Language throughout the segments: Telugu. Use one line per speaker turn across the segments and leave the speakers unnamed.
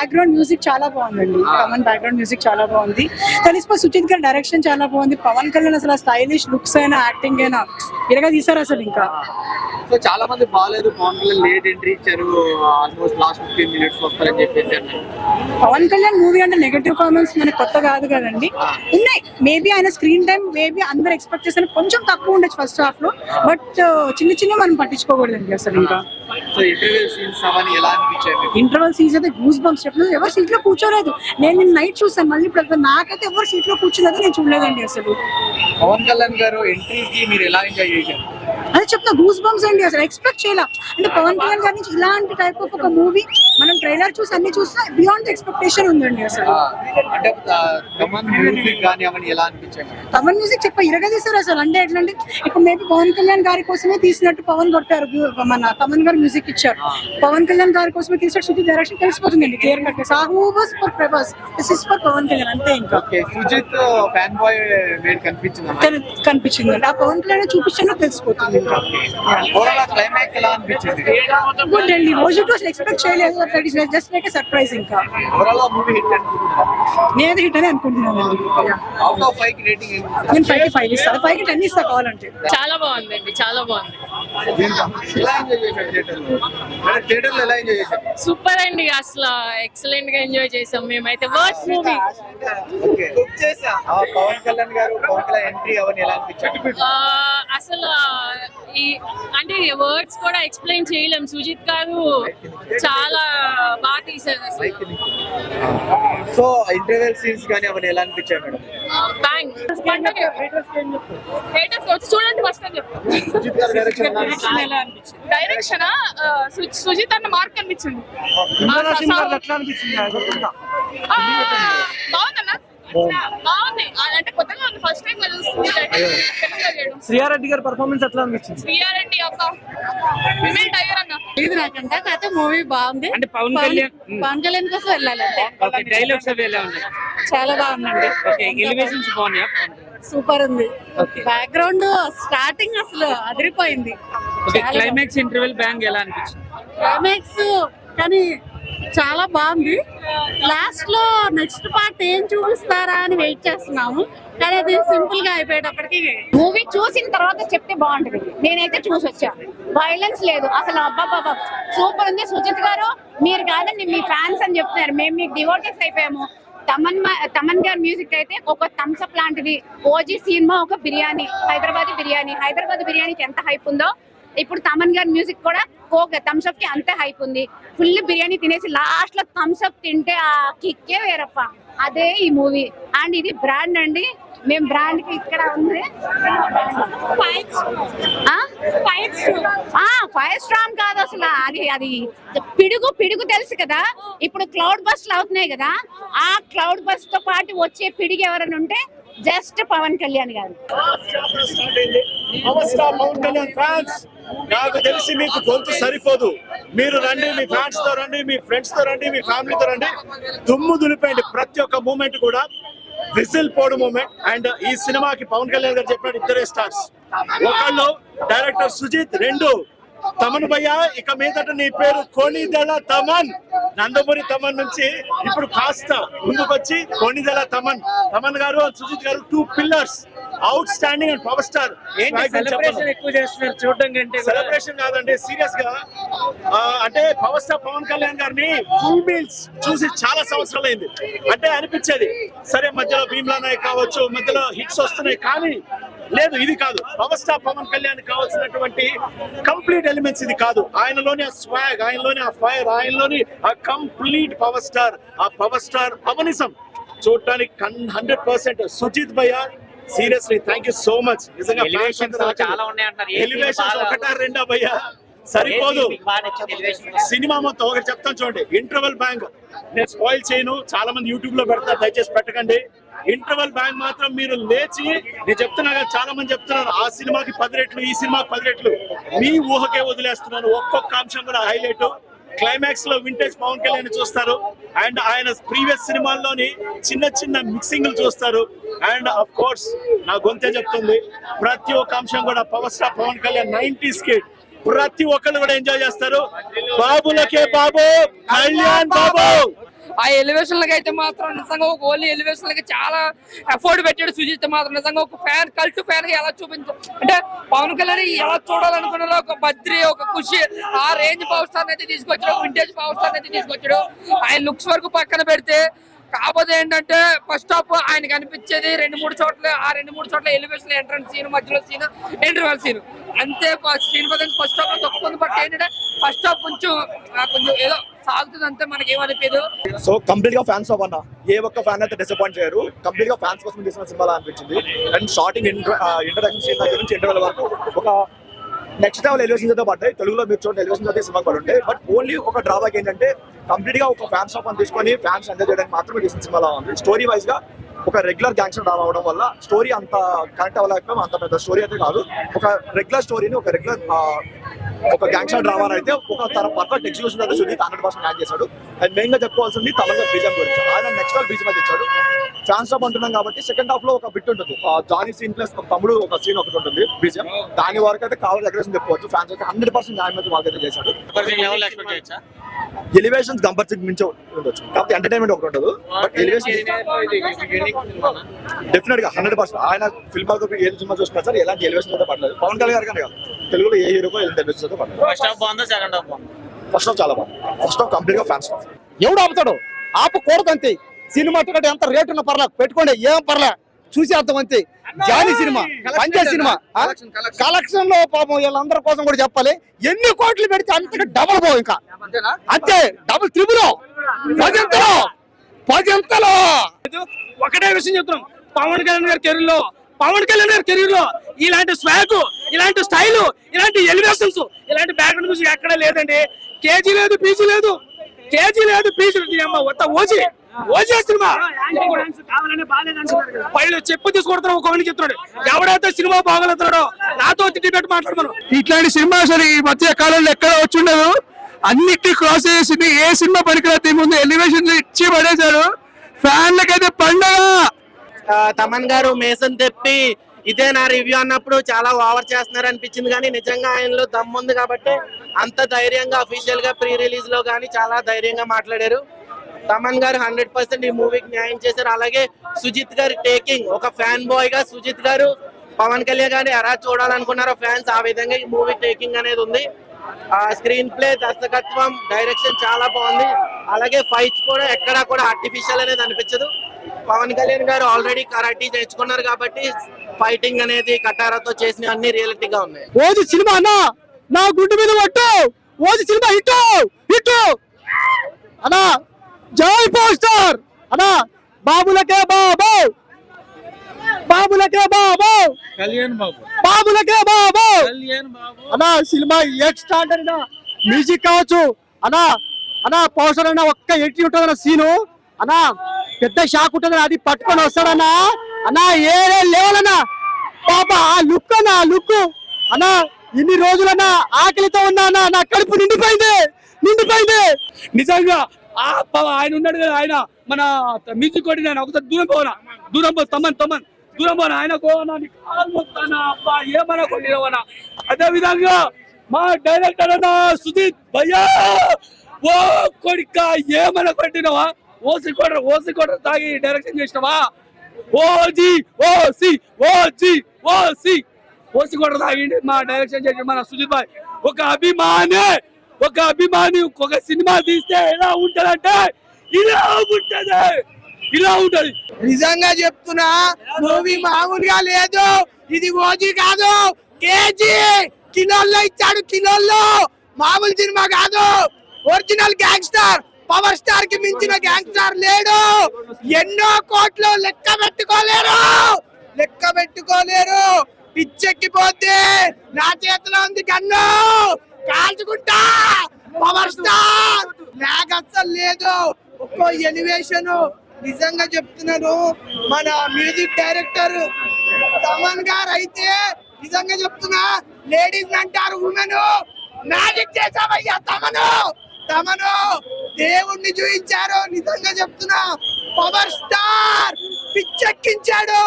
బ్యాక్గ్రౌండ్ మ్యూజిక్ చాలా బాగుందండి. తమన్ బ్యాక్గ్రౌండ్ మ్యూజిక్ చాలా బాగుంది. తెలిసిపో సుచిత్ గారి డైరెక్షన్ చాలా బాగుంది. పవన్ కళ్యాణ్ అసలు స్టైలిష్ లుక్స్ అయినా యాక్టింగ్ అయినా ఇరగా తీసారు అసలు ఇంకా.
సో చాలా మంది బాగాలేదు. పవన్ కళ్యాణ్ లేట్ ఎంట్రీ ఇచ్చారు. ఆల్మోస్ట్ లాస్ట్ ఫిఫ్టీన్ మినిట్స్ వస్తారని చెప్పేసి అన్నారు.
పవన్ కళ్యాణ్ మూవీ అంటే నెగటివ్ కామెంట్స్ మనకి కొత్త కాదు కదండి. ఉన్నాయి. మేబీ ఆయన స్క్రీన్ టైం మేబీ అందరు ఎక్స్పెక్ట్ చేసిన కొంచెం తక్కువ ఉండొచ్చు ఫస్ట్ హాఫ్లో. బట్ చిన్న చిన్న మనం పట్టించుకోకూడదండి అసలు ఇంకా.
సో ఇంటర్వ్యూ సీన్స్ అవన్నీ ఎలా అనిపించాయి మీకు?
ఇంటర్వల్ సీజ్ అయితే గూస్ బంప్స్ చెప్పలేదు. ఎవరు సీట్లో కూర్చోలేదు. నేను నిన్న నైట్ చూసాను మళ్ళీ ఇప్పుడు. నాకైతే ఎవరు సీట్లో కూర్చున్నది నేను చూడలేదండి అసలు.
పవన్ కళ్యాణ్ గారు ఎంట్రీకి మీరు ఎలా ఎంజాయ్ చేశారు?
చెప్తున్నా గూస్ బంప్స్ అండి అసలు ఎక్స్పెక్ట్ చేయాల. అంటే పవన్ కళ్యాణ్ గారి నుంచి ఇలాంటి టైప్ ఆఫ్ ఒక మూవీ మనం ట్రైలర్ చూసి అన్ని చూస్తే బియాండ్ ఎక్స్పెక్టేషన్ ఉందండి అసలు.
ఆ, అంటే కమన్ మ్యూజిక్ కానీ అవన్నీ ఎలా అనిపించాయి మీకు?
తమన్ మ్యూజిక్ చెప్ప ఇరగదీశారు అసలు. అంటే ఎట్లా అంటే ఇప్పుడు మేబీ పవన్ కళ్యాణ్ గారి కోసమే తీసినట్టు పవన్ కొట్టారు మన తమన్ గారు మ్యూజిక్ ఇచ్చారు. పవన్ కళ్యాణ్ గారి కోసమే తీసినట్టు Shruti direction తెలిసిపోతుందండి clear cut Saaho was for Prabhas. This is for Pawan Kalyan అంతే ఇంకా.
సుజిత్ ఫ్యాన్ బాయ్ కనిపించింది
కనిపించింది. ఆ పవన్ కళ్యాణ్ చూపించాను తెలిసిపోతుంది. గుడ్ అండి. రోజు ఎక్స్పెక్ట్ చేయలేదు. That is just like surprise ఇంకా. నేను హిట్ అని అనుకుంటున్నాను నేను ఫైవ్కి ఫైవ్ ఇస్తాను ఫైవ్కి టెన్ ఇస్తా కావాలంటే.
చాలా బాగుందండి చాలా బాగుంది.
ఎలా ఎంజాయ్ చేశారు
సూపర్ అండి అసలు ఎక్సలెంట్గా ఎంజాయ్ చేసాం మేమైతే. Worst movie
okay Pawan Kalyan garu Pawan Kalyan entry అవన్నీ ఎలా అనిపించారు
అసలు ఈ అంటే వర్డ్స్ కూడా ఎక్స్ప్లెయిన్ చేయలేం. సుజిత్ గారు చాలా బాగా తీశారు అసలు.
సో ఇంటర్వెల్ సీన్స్ కానీ అవన్నీ ఎలా అనిపించాయి మేడం?
బ్యాంగ్ వచ్చి చూడండి ఫస్ట్ అని చెప్పు.
సుజిత్ గారు డైరెక్షన్ ఎలా అనిపించింది?
డైరెక్షన్ సుజిత్ అన్న మార్క్ అనిపించింది. బాగుందన్నా. బాగుంది. అంటే కొత్తగా ఉంది. ఫస్ట్ టైం చూస్తుంది
శ్రీయారెడ్డి గారి పర్ఫార్మెన్స్ ఎట్లా అనిపించింది?
శ్రీయారెడ్డి అక్క ఫిమేల్ టైగర్ అన్న.
ఇది నాకంట కాకపోతే మూవీ బాగుంది.
అంటే పవన్ కళ్యాణ్
పవన్ కళ్యాణ్ కోసం వెళ్ళాలి
డైలాగ్స్ అవి ఎలా ఉన్నాయి?
చాలా బాగుందండి.
ఓకే ఎలివేషన్స్ బాగున్నాయా?
సూపర్ ఉంది.
ఓకే
బ్యాక్గ్రౌండ్ స్టార్టింగ్ అసలు అదిరిపోయింది.
క్లైమాక్స్ ఇంటర్వెల్ బ్యాంగ్ ఎలా అనిపించింది?
క్లైమాక్స్ కానీ చాలా బాగుంది. లాస్ట్లో నెక్స్ట్ పార్ట్ ఏం చూపిస్తారా అని వెయిట్ చేస్తున్నాము. కానీ అది సింపుల్గా అయిపోయేటప్పటికి
మూవీ చూసిన తర్వాత చెప్తే బాగుంటది. నేనైతే చూసి వచ్చా. వైలెన్స్ లేదు. అసలు అబ్బాబాబా సూపర్ ఉంది. సుజిత్ గారు మీరు కాదండి మీ ఫ్యాన్స్ అని చెప్తున్నారు. మేము మీకు డివోటెస్ అయిపోయాము. తమన్ తమన్ గారి మ్యూజిక్ అయితే ఒక థమ్స్అప్ లాంటిది. ఓజీ సినిమా ఒక బిర్యానీ హైదరాబాద్ బిర్యానీ. హైదరాబాద్ బిర్యానీకి ఎంత హైప్ ఉందో ఇప్పుడు తమన్ గారి మ్యూజిక్ కూడా కోక్ థమ్స్అప్కి అంతే హైప్ ఉంది. ఫుల్ బిర్యానీ తినేసి లాస్ట్లో థమ్స్అప్ తింటే ఆ కిక్కే వేరప్ప. అదే ఈ మూవీ అండ్ ఇది బ్రాండ్ అండి. మేము బ్రాండ్కి ఇక్కడ ఉంది. ఫైవ్ స్ట్రాంగ్ కాదు అసలు. అది అది పిడుగు పిడుగు తెలుసు కదా. ఇప్పుడు క్లౌడ్ బస్లు అవుతున్నాయి కదా. ఆ క్లౌడ్ బస్తో పాటు వచ్చే పిడుగు ఎవరైనా ఉంటే జస్ట్ పవన్ కళ్యాణ్ గారు.
పవన్ కళ్యాణ్ ఫ్యాన్స్ నాకు తెలిసి మీకు గొంతు సరిపోదు. మీరు రండి మీ ఫ్యాన్స్తో రండి మీ ఫ్రెండ్స్తో రండి మీ ఫ్యామిలీతో రండి. దుమ్ము దులిపేయండి ప్రతి ఒక్క మూమెంట్ కూడా. విజిల్ పోడు మూమెంట్. అండ్ ఈ సినిమాకి పవన్ కళ్యాణ్ గారు చెప్పినట్టు ఇద్దరే స్టార్స్. ఒకళ్ళు డైరెక్టర్ సుజిత్ రెండు తమన్ భయ్య. ఇక మీదట నీ పేరు కోణిదెల తమన్. నందమూరి తమన్ నుంచి ఇప్పుడు కాస్త ముందుకొచ్చి కోణిదెల Thaman. Thaman garu Sujeeth garu two pillars outstanding and power star
celebration ఎక్కువ చేస్తున్నారు చూడడం కంటే
సెలబ్రేషన్ కాదండి సీరియస్గా అంటే పవర్ స్టార్ పవన్ కళ్యాణ్ గారిని ఫుల్ మీల్స్ చూసి చాలా సంవత్సరాలు అయింది అంటే అనిపించేది సరే మధ్యలో భీమ్లా నాయక్ కావచ్చు మధ్యలో హిట్స్ వస్తున్నాయి కానీ లేదు ఇది కాదు. పవర్ స్టార్ పవన్ కళ్యాణ్ కావాల్సినటువంటి కంప్లీట్ ఎలిమెంట్స్ ఇది కాదు. ఆయనలోని ఆ స్వాగ్ ఆయనలోని ఆ ఫైర్ ఆయనలోని ఆ కంప్లీట్ పవర్ స్టార్ ఆ పవర్ స్టార్ పవనిజం. చూడటానికి హండ్రెడ్ పర్సెంట్ సుజిత్ భయ్య seriously thank you so much నిజంగా ఎలివేషన్స్ రెండా భయ్యా? సరిపోదు? సినిమా మొత్తం ఒకటి చెప్తాను చూడండి. ఇంటర్వెల్ బ్యాంక్ నేను స్పాయిల్ చేయను. చాలా మంది యూట్యూబ్లో పెడతారు దయచేసి పెట్టకండి. ఇంటర్వెల్ బ్యాంక్ మాత్రం మీరు లేచి నేను చెప్తున్నా కదా చాలా మంది చెప్తున్నారు ఆ సినిమాకి పది రెట్లు ఈ సినిమాకి పది రెట్లు. మీ ఊహకే వదిలేస్తున్నాను. ఒక్కొక్క అంశం కూడా హైలైట్ క్లైమాక్స్లో వింటేజ్ పవన్ కళ్యాణ్ చూస్తారు. అండ్ ఆయన ప్రీవియస్ సినిమాల్లోని చిన్న చిన్న మిక్సింగ్ చూస్తారు. అండ్ అఫ్ కోర్స్ నా గొంతే చెప్తుంది ప్రతి ఒక్క అంశం కూడా power star Pawan Kalyan nineties kid ప్రతి ఒక్కళ్ళు కూడా ఎంజాయ్ చేస్తారు. బాబులకే బాబు కళ్యాణ్ బాబు.
ఆ ఎలివేషన్ లకి అయితే మాత్రం నిజంగా ఒక ఓన్లీ ఎలివేషన్ లకి చాలా ఎఫోర్డ్ పెట్టాడు సుజిత్ మాత్రం. నిజంగా ఒక ఫ్యాన్ కల్ట్ ఫ్యాన్గా ఎలా చూపించు అంటే పవన్ కళ్యాణ్ ఎలా చూడాలనుకున్నారో ఒక బద్రి ఒక ఖుషి ఆ రేంజ్ పవర్ స్టార్ అయితే తీసుకొచ్చాడు వింటేజ్ పవర్ స్టార్ అయితే తీసుకొచ్చాడు. ఆయన లుక్స్ వరకు పక్కన పెడితే కాకపోతే ఏంటంటే ఫస్ట్ హాఫ్ ఆయన కనిపించేది రెండు మూడు చోట్ల ఆ రెండు మూడు చోట్ల ఎలివేషన్ ఎంట్రన్స్ సీన్ మధ్యలో సీన్ ఇంటర్వెల్ సీన్ అంతే శ్రీనివాస్ ఫస్ట్ హాఫ్లో తక్కువ బట్ ఏంటంటే ఫస్ట్ హాఫ్ కొంచెం కొంచెం ఏదో సాగుతుంది అంతే మనకి ఏమనిపించదు
సో కంప్లీట్గా ఫ్యాన్స్ ఆఫ్ అన్న. ఏ ఒక్క ఫ్యాన్ అయితే డిసప్పాయింట్ చేయరు. కంప్లీట్గా ఫ్యాన్స్ కోసం తీసిన సినిమా అనిపించింది. అండ్ స్టార్టింగ్ ఇంట్రడక్షన్ సీన్ దగ్గర నుంచి ఇంటర్వెల్ వరకు ఒక నెక్స్ట్ లెవెల్ ఎలివేషన్ అయితే పడ్డాయి తెలుగులో మీరు చూడండి ఎలివేషన్ అయితే సినిమా ఉంటాయి బట్ ఓన్లీ ఒక డ్రాబ్యాక్ ఏంటంటే కంప్లీట్గా ఒక ఫ్యాన్స్ ఆఫ్ అని తీసుకొని ఫ్యాన్స్ ఎంజాయ్ చేయడానికి మాత్రమే తీసిన సినిమాలో ఉంది. స్టోరీ వైజ్గా ఒక రెగ్యులర్ గ్యాంగ్స్టర్ డ్రామా అవడం వల్ల స్టోరీ అంత కనెక్ట్ అవ్వలేకపోయాం అంత పెద్ద స్టోరీ అయితే కాదు. ఒక రెగ్యులర్ స్టోరీని ఒక రెగ్యులర్ ఒక గ్యాంగ్స్టర్ డ్రామా అయితే ఒక తన పర్ఫెక్ట్ ఎగ్జిక్యూషన్ అయితే సునీత్ హండ్రెడ్ పర్సెంట్ యాడ్ చేశాడు. అండ్ మెయిన్గా చెప్పుకోవాల్సింది తమిళ బీజం గురించి. ఆయన నెక్స్ట్ బీజం అయితే ఇచ్చాడు. ఫ్యాన్స్ ఆఫ్ అంటున్నాం కాబట్టి సెకండ్ హాఫ్లో ఒక బిట్ ఉంటుంది. జానీ సీన్ ప్లస్ తమ్ముడు ఒక సీన్ ఒకటి ఉంటుంది బీజం దాని వరకు అయితే కావాలి అగ్రెషన్ చెప్పుకోవచ్చు. ఫ్యాన్స్ అయితే హండ్రెడ్ పర్సెంట్ న్యాయం అయితే వాళ్ళకైతే చేశాడు.
చేయొచ్చా?
ఎలివేషన్స్ కంపల్సరీ మించి ఉండొచ్చు. కాకపోతే ఎంటర్టైన్మెంట్ ఒకటి ఉండదు. బట్ ఎలివేషన్ డెఫినెట్గా హండ్రెడ్ పర్సెంట్ ఆయన ఫిల్మ్ ఏ సినిమా చూసినా సార్ ఎలాంటి ఎలివేషన్ అయితే పడలేదు. పవన్ కళ్యాణ్ గారు కానీ కాదు. తెలుగులో ఏ హీరోకో పడలేదు
ఫస్ట్ హాఫ్ బాగుందా సెకండ్ హాఫ్ బాగుందా?
ఫస్ట్ హాఫ్ చాలా బాగుంది. ఫస్ట్ హాఫ్ కంప్లీట్గా ఫ్యాన్స్
ఎవడు ఆపుతాడు? ఆపకూడదు అంతే సినిమా టికెట్ ఎంత రేటు ఉన్న పర్లే పెట్టుకోండి ఏం పర్లే చూసేద్దాం అంతే. జానీ సినిమా పంజా సినిమా కలెక్షన్లో పాపం వీళ్ళందరి కోసం కూడా చెప్పాలి. ఎన్ని కోట్లు పెడితే అంతగా డబుల్ పో ఇంకా. అంతే డబుల్ త్రిబుల్ పదింతలో పదింతలో.
ఒకటే విషయం చెప్తున్నాం. పవన్ కళ్యాణ్ గారి కెరీర్లో పవన్ కళ్యాణ్ గారి కెరీర్లో ఇలాంటి స్వాగ్ ఇలాంటి స్టైల్ ఇలాంటి ఎలివేషన్స్ ఇలాంటి బ్యాక్గ్రౌండ్ మ్యూజిక్ ఎక్కడ లేదండి. కేజీ లేదు పీజీ లేదు. కేజీ లేదు పీజీ లేదు. అమ్మ మొత్తం ఓజీ ఓజీ సినిమా. పళ్ళు చెప్పు తీసుకొడుతున్నాం ఒక చెప్తున్నాడు. ఎవడైతే సినిమా బాగోలేతున్నాడో నాతో డిబేట్ మాట్లాడమను.
ఇట్లాంటి సినిమా అసలు ఈ మధ్య కాలంలో ఎక్కడ వచ్చిండదు. అన్నిటి క్రాస్ చేసింది ఏ సినిమా పనికిరాతి ముందు ఎలివేషన్ ఇచ్చి పడేశారు. ఫ్యాన్లకైతే పండగ!
తమన్ గారు మేసన్ తెప్పి ఇదే నా రివ్యూ అన్నప్పుడు చాలా ఓవర్ చేస్తున్నారు అనిపించింది కానీ నిజంగా ఆయనలో దమ్ముంది ఉంది కాబట్టి అంత ధైర్యంగా అఫీషియల్గా ప్రీ రిలీజ్లో కానీ చాలా ధైర్యంగా మాట్లాడారు. తమన్ గారు హండ్రెడ్ పర్సెంట్ ఈ మూవీకి న్యాయం చేశారు. అలాగే సుజిత్ గారి టేకింగ్ ఒక ఫ్యాన్ బాయ్గా సుజిత్ గారు పవన్ కళ్యాణ్ గారిని ఎలా చూడాలనుకున్నారో ఫ్యాన్స్ ఆ విధంగా ఈ మూవీ టేకింగ్ అనేది ఉంది. ఆ స్క్రీన్ ప్లే దర్శకత్వం డైరెక్షన్ చాలా బాగుంది. అలాగే ఫైట్స్ కూడా ఎక్కడా కూడా ఆర్టిఫిషియల్ అనేది అనిపించదు. పవన్ కళ్యాణ్ గారు ఆల్రెడీ కరాటీ నేర్చుకున్నారు కాబట్టి ఫైటింగ్ అనేది కటారాతో చేసిన అన్ని రియలిటీగా ఉన్నాయి.
ఓజి సినిమా అన్నా నా గుండె మీద పట్టు. ఓజి సినిమా హిట్ హిట్ అన్నా జై పోస్టర్. అన్నా బాబులకే బాబు. బాబులకే బాబు.
కళ్యాణ్ బాబు.
బాబులకే బాబు.
కళ్యాణ్ బాబు.
అన్నా సినిమా ఎక్స్ట్రాడనరీ మ్యూజిక్ కావచ్చు. అన్నా అన్నా పోస్టర్ అన్న ఒక్క ఎట్టి ఉంటుంది సీను. అన్నా పెద్ద షాక్ ఉంటుంది అది పట్టుకొని వస్తాడన్నా? అన్నా ఏడే లేవలన్నా? పాప ఆ లుక్ అన్న ఆ లుక్. అన్నా ఇన్ని రోజులన్నా ఆకలితో ఉన్నా నా కడుపు నిండిపోయింది నిండిపోయింది.
నిజంగా ఆ ఆయన ఉన్నాడు కదా ఆయన మన మ్యూజిక్ కొట్టి నేను ఒకసారి దూరం పోనా? దూరం పో తమ్మన్ తమ్మన్. దూరం పోనా? ఆయన కోనా నీ అబ్బా ఏమన్నా కొట్టినవనా? అదే విధంగా మా డైరెక్టర్ అన్న సుదీప్ భయ్యా! ఓ కొడిక ఏమన్నా కొట్టినవా? ఓసీ కొట్ర ఓసీ కొట్ర తాగి డైరెక్షన్ చేసినవా? ఓజీ ఓసి ఓజీ ఓసి. ఓసి కొట్ర తాగి మా డైరెక్షన్ చేసిన మన సుజిత్ భాయ్ ఒక అభిమాని ఒక అభిమాని ఒక సినిమా తీస్తే ఎలా ఉంటదంటే ఇలా ఉంటది. ఇలా ఉంటది.
నిజంగా చెప్తున్నా మూవీ మామూలుగా లేదు. ఇది ఓజీ కాదు. కేజీ కిలోల్లో ఇచ్చాడు కిలోల్లో. మామూలు సినిమా కాదు. Original gangster. పవర్ స్టార్కి మించిన గ్యాంగ్స్టార్ లేడు. ఎన్నో కోట్లు లెక్క పెట్టుకోలేరు. లెక్క పెట్టుకోలేరు. పిచ్చెక్కిపోతే నా చేతిలో ఉంది గన్ను. కాల్చుకుంటా. Power star. నాకు అస్సలు లేదు. ఒక్కో ఎలివేషన్ నిజంగా చెప్తున్నాను. మన మ్యూజిక్ డైరెక్టర్ తమన్ గారు అయితే నిజంగా చెప్తున్నా లేడీస్ అంటారు ఉమెన్. మ్యాజిక్ చేసావయ్యా తమను. తమను దేవుణ్ణి చూపించారు నిజంగా చెప్తున్నా పవర్ స్టార్ పిచ్చెక్కించాడు.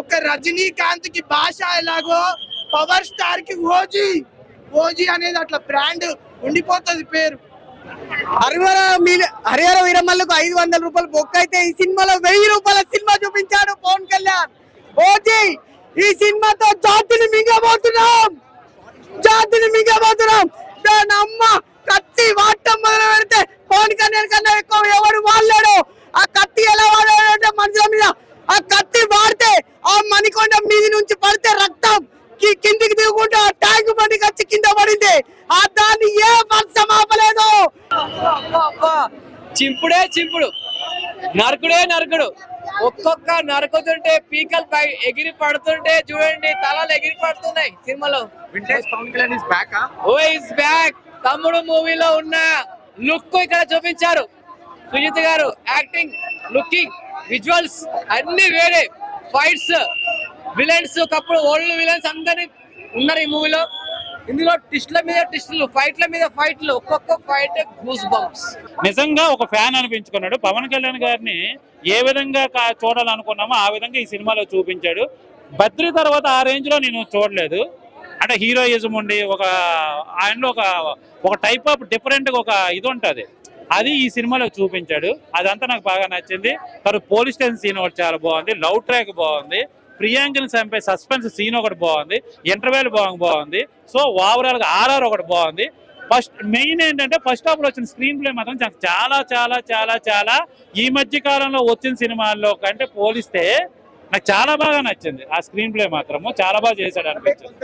ఒక రజనీకాంత్కి భాష ఎలాగో పవర్ స్టార్కి ఓజీ. ఓజీ అనేది అట్లా బ్రాండ్ ఉండిపోతుంది పేరు. హరిహర హరిహర వీరమల్లకు ఐదు వందల రూపాయలు బొక్క అయితే ఈ సినిమాలో వెయ్యి రూపాయల సినిమా చూపించాడు పవన్ కళ్యాణ్. ఓజీ ఈ సినిమాతో జాతిని మింగబోతున్నాం. జాతిని మింగబోతున్నాం. దాని అమ్మ కత్తి వాడటం మొదలు పెడితే పవన్ కళ్యాణ్ కన్నా ఎక్కువ ఎవడు వాడలేడు. ఆ కత్తి ఎలా వాడాడంటే మనుషుల మీద. ఆ కత్తి వాడితే ఆ మణికొండ మీది నుంచి పడితే రక్తం కిందికి దిగుకుంటూ ఆ ట్యాంక్ బండికి వచ్చి కింద పడింది. ఆ దాన్ని ఏ వర్షం ఆపలేదు.
చింపుడే చింపుడు. నరకుడే నరకుడు. ఒక్కొక్క నరుకుతుంటే పీకలు పై ఎగిరి పడుతుంటే చూడండి తలలు ఎగిరి పడుతున్నాయి సినిమాలో.
Vintage Pawan Kalyan is back
oh is back Thammudu మూవీలో ఉన్న లుక్ ఇక్కడ చూపించారు. సుజిత్ గారు యాక్టింగ్ లుకింగ్ విజువల్స్ అన్ని వేరే. ఫైట్స్ విలన్స్ ఒకప్పుడు ఓల్డ్ విలన్స్ అందరి ఉన్నారు ఈ మూవీలో. ఇందులో టిస్ట్ల మీద టిస్టులు ఫైట్ల మీద ఫైట్లు ఒక్కొక్క ఫైట్ గూస్ బంప్స్
నిజంగా ఒక ఫ్యాన్ అనిపించుకున్నాడు. పవన్ కళ్యాణ్ గారిని ఏ విధంగా చూడాలనుకున్నామో ఆ విధంగా ఈ సినిమాలో చూపించాడు. బద్రి తర్వాత ఆ రేంజ్లో నేను చూడలేదు. అంటే హీరోయిజం ఉండి ఒక ఆయనలో ఒక ఒక టైప్ ఆఫ్ డిఫరెంట్గా ఒక ఇది ఉంటుంది. అది ఈ సినిమాలో చూపించాడు. అదంతా నాకు బాగా నచ్చింది. తర్వాత పోలీస్ స్టేషన్ సీన్ ఒకటి చాలా బాగుంది. లవ్ ట్రాక్ బాగుంది. ప్రియాంకని చంపే సస్పెన్స్ సీన్ ఒకటి బాగుంది. ఇంటర్వెల్ బాగా బాగుంది. సో ఓవరాల్గా ఆర్ఆర్ ఒకటి బాగుంది. ఫస్ట్ మెయిన్ ఏంటంటే ఫస్ట్ హాఫ్లో వచ్చిన స్క్రీన్ ప్లే మాత్రం నాకు చాలా చాలా చాలా చాలా ఈ మధ్య కాలంలో వచ్చిన సినిమాల్లో కంటే పోలిస్తే నాకు చాలా బాగా నచ్చింది. ఆ స్క్రీన్ ప్లే మాత్రము చాలా బాగా చేశాడు అనిపించింది.